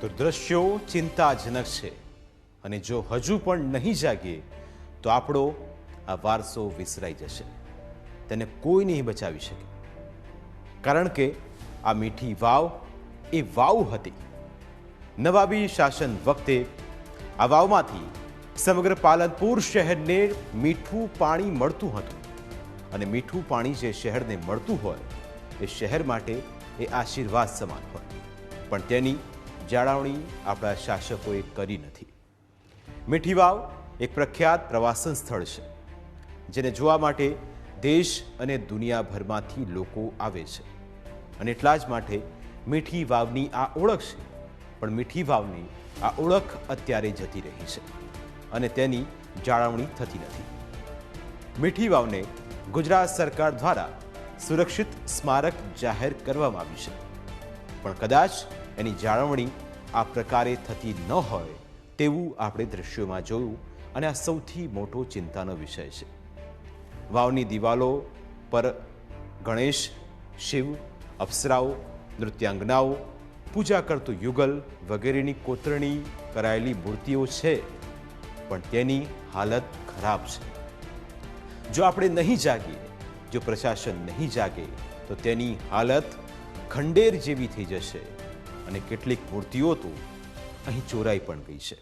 તો દ્રશ્યો ચિંતાજનક છે. અને જો હજુ પણ નહીં જાગીએ તો આપણો આ વારસો વિસરાઈ જશે. તેને કોઈ નહીં બચાવી શકે. કારણ કે આ મીઠી વાવ એ વાવ હતી. નવાબી શાસન વખતે આ વાવમાંથી સમગ્ર પાલનપુર શહેરને મીઠું પાણી મળતું હતું. અને મીઠું પાણી જે શહેરને મળતું હોય, એ શહેર માટે એ આશીર્વાદ સમાન હોય. પણ તેની જાળવણી આપણા શાસકોએ કરી નથી. મીઠી વાવ એક પ્રખ્યાત પ્રવાસન સ્થળ છે, જેને જોવા માટે દેશ અને દુનિયાભરમાંથી લોકો આવે છે. અને એટલા જ માટે મીઠી વાવની આ ઓળખ છે, પણ મીઠી વાવની આ ઓળખ અત્યારે જતી રહી છે અને તેની જાળવણી થતી નથી. મીઠી વાવને ગુજરાત સરકાર દ્વારા સુરક્ષિત સ્મારક જાહેર કરવામાં આવ્યું છે. પણ કદાચ એની જાળવણી આ પ્રકારે થતી ન હોય તેવું આપણે દ્રશ્યોમાં જોયું અને આ સૌથી મોટો ચિંતાનો વિષય છે. વાવની દિવાલો પર ગણેશ, શિવ, અપ્સરાઓ, નૃત્યાંગનાઓ, પૂજા કરતું યુગલ વગેરેની કોતરણી કરાયેલી મૂર્તિઓ છે, પણ તેની હાલત ખરાબ છે. જો આપણે નહીં જાગીએ, જો પ્રશાસન નહીં જાગે, તો તેની હાલત ખંડેર જેવી થઈ જશે. અને કેટલીક મૂર્તિઓ તો અહીં ચોરાઈ પણ ગઈ છે.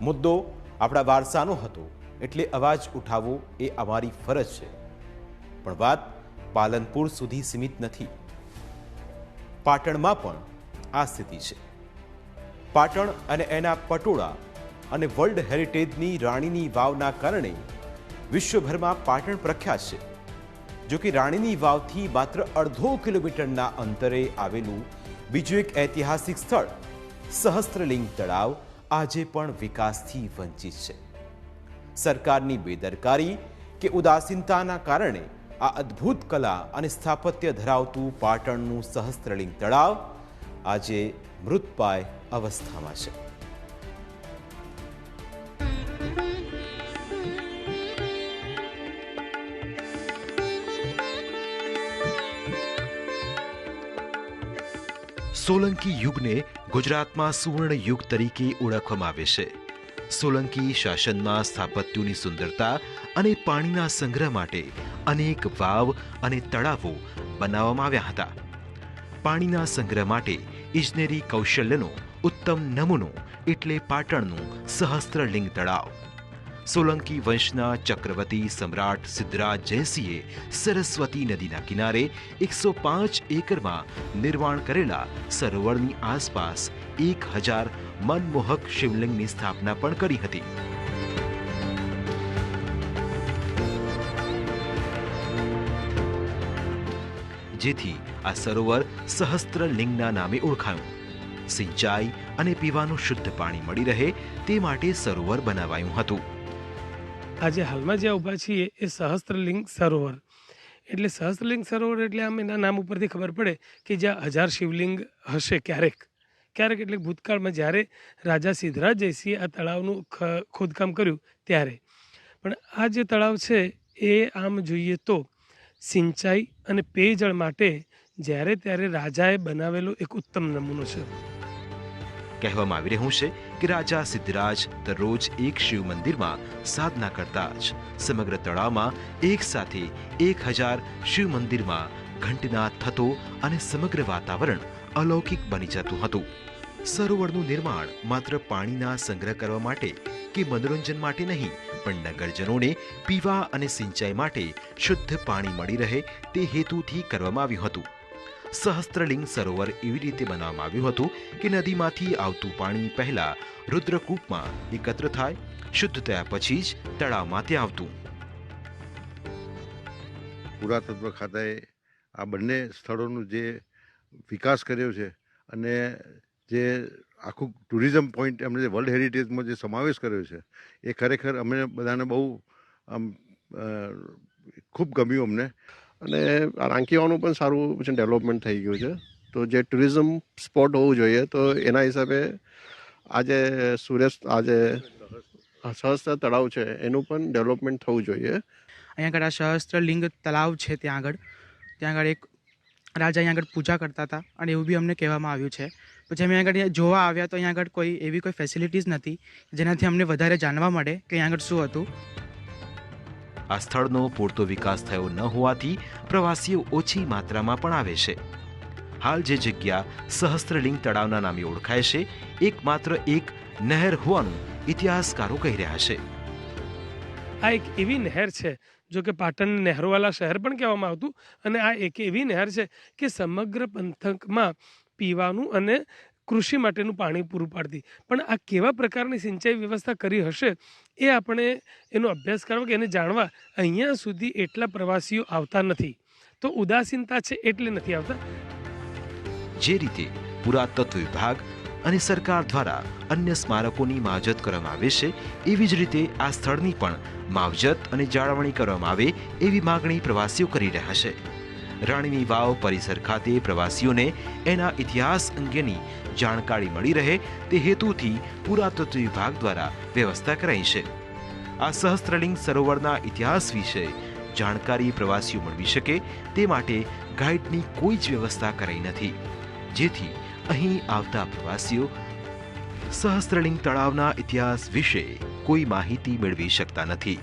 મુદ્દો આપણા વારસાનો હતો, એટલે અવાજ ઉઠાવવો એ અમારી ફરજ છે. પણ વાત પાલનપુર સુધી સીમિત નથી. પાટણમાં પણ આ સ્થિતિ છે. પાટણ અને એના પટોળા અને વર્લ્ડ હેરિટેજની રાણીની વાવના કારણે વિશ્વભરમાં પાટણ પ્રખ્યાત છે. જો કે રાણીની વાવથી માત્ર અડધો કિલોમીટરના અંતરે આવેલું બીજું એક ઐતિહાસિક સ્થળ, સહસ્ત્રલિંગ તળાવ, આજે પણ વિકાસથી વંચિત છે. સરકારની બેદરકારી કે ઉદાસીનતાના કારણે આ અદ્ભુત કલા અને સ્થાપત્ય ધરાવતું પાટણનું સહસ્ત્રલિંગ તળાવ આજે મૃતપાય અવસ્થામાં છે. સોલંકી યુગને ગુજરાતમાં સુવર્ણ યુગ તરીકે ઓળખવામાં આવે છે. સોલંકી શાસનમાં સ્થાપત્યોની સુંદરતા અને પાણીના સંગ્રહ માટે અનેક વાવ અને તળાવો બનાવવામાં આવ્યા હતા. પાણીના સંગ્રહ માટે ઇજનેરી કૌશલ્યનો, ઉત્તમ નમૂનો એટલે પાટણનું સહસ્ત્રલિંગ તળાવ. સોલંકી વંશના ચક્રવર્તી સમ્રાટ સિદ્ધરાજ જયસિંહે સરસ્વતી નદીના કિનારે એકસો પાંચ એકરમાં નિર્માણ કરેલા સરોવરની આસપાસ એક હજાર મનમોહક શિવલિંગની સ્થાપના પણ કરી હતી. જેથી આ સરોવર સહસ્ત્રલિંગના નામે ઓળખાયું. સિંચાઈ અને પીવાનું શુદ્ધ પાણી મળી રહે તે માટે સરોવર બનાવાયું હતું. આજે હાલમાં જ્યાં ઊભા છીએ એ સહસ્ત્રલિંગ સરોવર. એટલે સહસ્ત્રલિંગ સરોવર એટલે આમ એના નામ ઉપરથી ખબર પડે કે જ્યાં હજાર શિવલિંગ હશે ક્યારેક. ક્યારેક એટલે ભૂતકાળમાં જ્યારે રાજા સિદ્ધરાજ જયસિંહે આ તળાવનું ખોદકામ કર્યું ત્યારે. પણ આ જે તળાવ છે એ આમ જોઈએ તો સિંચાઈ અને પેયજળ માટે જ્યારે ત્યારે રાજાએ બનાવેલો એક ઉત્તમ નમૂનો છે. કહેવામાં આવી રહ્યું છે કે રાજા સિદ્ધરાજ દરરોજ એક શિવ મંદિરમાં સાધના કરતા જ સમગ્ર તળાવમાં એક સાથે એક હજાર શિવ મંદિરમાં ઘંટનાદ થતો અને સમગ્ર વાતાવરણ અલૌકિક બની જતું હતું. સરોવરનું નિર્માણ માત્ર પાણીના સંગ્રહ કરવા માટે કે મનોરંજન માટે નહીં, પણ નગરજનોને પીવા અને સિંચાઈ માટે શુદ્ધ પાણી મળી રહે તે હેતુથી કરવામાં આવ્યું હતું. સહસ્ત્રલિંગ સરોવર એવી રીતે બનાવવામાં આવ્યું હતું કે નદીમાંથી આવતું પાણી પહેલા રુદ્રકૂપમાં એકત્ર થાય, શુદ્ધ થયા પછી જ તળાવમાં તે આવતું. પુરાતત્વ ખાતાએ આ બંને સ્થળોનું જે વિકાસ કર્યો છે અને જે આખું ટુરિઝમ પોઈન્ટ, એમણે જે વર્લ્ડ હેરિટેજમાં જે સમાવેશ કર્યો છે, એ ખરેખર અમને બધાને બહુ આમ ખૂબ ગમ્યું અમને. અને રાંકીવાનું પણ સારું છે ડેવલપમેન્ટ થઈ ગયું છે. તો જે ટુરિઝમ સ્પોટ હોવું જોઈએ, તો એના હિસાબે આજે સુરેશ, આજે સહસ્ત્ર તળાવ છે, એનું પણ ડેવલપમેન્ટ થવું જોઈએ. અહીંયા આગળ આ સહસ્ત્રલિંગ તળાવ છે ત્યાં આગળ. ત્યાં આગળ એક રાજા અહીંયા આગળ પૂજા કરતા હતા અને એવું બી અમને કહેવામાં આવ્યું છે. પછી અમે આગળ જોવા આવ્યા તો અહીંયા આગળ કોઈ એવી કોઈ ફેસિલિટીઝ નથી જેનાથી અમને વધારે જાણવા મળે કે અહીંયા આગળ શું હતું. આ સ્થળનો પૂરતો વિકાસ થયો ન હોવાથી પ્રવાસીઓ ઓછી માત્રામાં પણ આવે છે. હાલ જે જગ્યા સહસ્ત્રલિંગ તળાવના નામે ઓળખાય છે, એકમાત્ર એક નહેર હોવાનું ઇતિહાસકારો કહી રહ્યા છે. આ એક એવી નહેર છે, જો કે પાટણ નહેરવાલા શહેર પણ કહેવામાં આવતું, અને આ એક એવી નહેર છે કે સમગ્ર પંથકમાં પીવાનું અને કૃષિ માટેનું પાણી પૂરું પાડતી. પણ આ કેવા પ્રકારની સિંચાઈ વ્યવસ્થા કરી હશે એ આપણે એનો અભ્યાસ કરવા કે એને જાણવા અહીંયા સુધી એટલા પ્રવાસીઓ આવતા નથી. તો ઉદાસીનતા છે એટલે નથી આવતા. જે રીતે પુરાતત્વ વિભાગ અને સરકાર દ્વારા અન્ય સ્મારકોની માવજત કરવામાં આવે છે, એવી જ રીતે આ સ્થળની પણ માવજત અને જાળવણી કરવામાં આવે એવી માગણી પ્રવાસીઓ કરી રહ્યા છે. રાણીની વાવ પરિસર ખાતે પ્રવાસીઓને એના ઇતિહાસ અંગેની જાણકારી મળી રહે તે હેતુથી પુરાતત્વ વિભાગ દ્વારા વ્યવસ્થા કરાઈ છે. આ સહસ્ત્રલિંગ સરોવરના ઇતિહાસ વિશે જાણકારી પ્રવાસીઓ મેળવી શકે તે માટે ગાઈડની કોઈ જ વ્યવસ્થા કરાઈ નથી. જેથી અહીં આવતા પ્રવાસીઓ સહસ્ત્રલિંગ તળાવના ઇતિહાસ વિશે કોઈ માહિતી મેળવી શકતા નથી.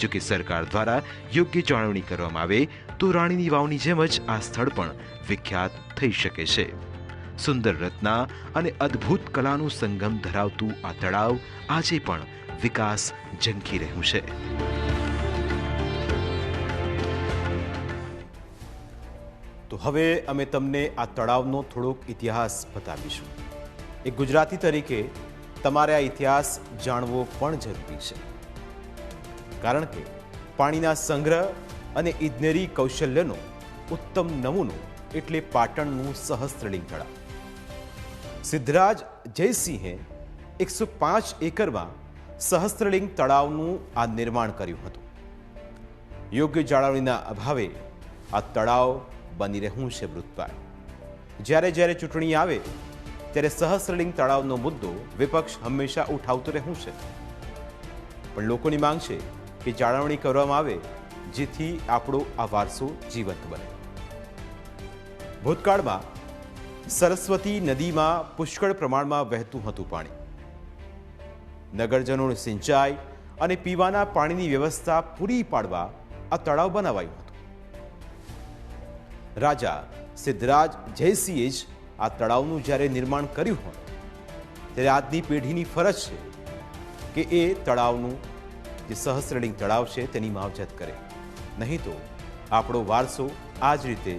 જોકે સરકાર દ્વારા યોગ્ય જાળવણી કરવામાં આવે તો રાણીની વાવની જેમ જ આ સ્થળ પણ વિખ્યાત થઈ શકે છે. સુંદર રચના અને અદ્ભુત કલાનું સંગમ ધરાવતું આ તળાવ આજે પણ વિકાસ ઝંખી રહ્યું છે. તો હવે અમે તમને આ તળાવનો થોડોક ઇતિહાસ બતાવીશું. એક ગુજરાતી તરીકે તમારે આ ઇતિહાસ જાણવો પણ જરૂરી છે. કારણ કે પાણીના સંગ્રહ અને ઇજનેરી કૌશલ્યનો, ઉત્તમ નમૂનો એટલે પાટણનું સહસ્ત્રલિંગ તળાવ સિદ્ધરાજ જયસિંહે એકસો પાંચ એકરમાં સહસ્ત્રલિંગ તળાવનું આ નિર્માણ કર્યું હતું. યોગ્ય જાળવણીના અભાવે આ તળાવ બની રહ્યું છે મૃતપાય જ્યારે જ્યારે ચૂંટણી આવે, ત્યારે સહસ્ત્રલિંગ તળાવનો મુદ્દો વિપક્ષ હંમેશા ઉઠાવતું રહ્યું છે. પણ લોકોની માંગ છે કે જાળવણી કરવામાં આવે જેથી આપણો આ વારસો જીવંત બને. ભૂતકાળમાં સરસ્વતી નદીમાં પુષ્કળ પ્રમાણમાં વહેતું હતું પાણી. નગરજનોની સિંચાઈ અને પીવાના પાણીની વ્યવસ્થા પૂરી પાડવા આ તળાવ બનાવાયું હતું. રાજા સિદ્ધરાજ જયસિંહે જ આ તળાવનું જ્યારે નિર્માણ કર્યું હોય, ત્યારે આજની પેઢીની ફરજ છે કે એ તળાવનું જે સહસ્રલિંગ તળાવ છે તેની માવજત કરે. નહીં તો આપણો વારસો આ જ રીતે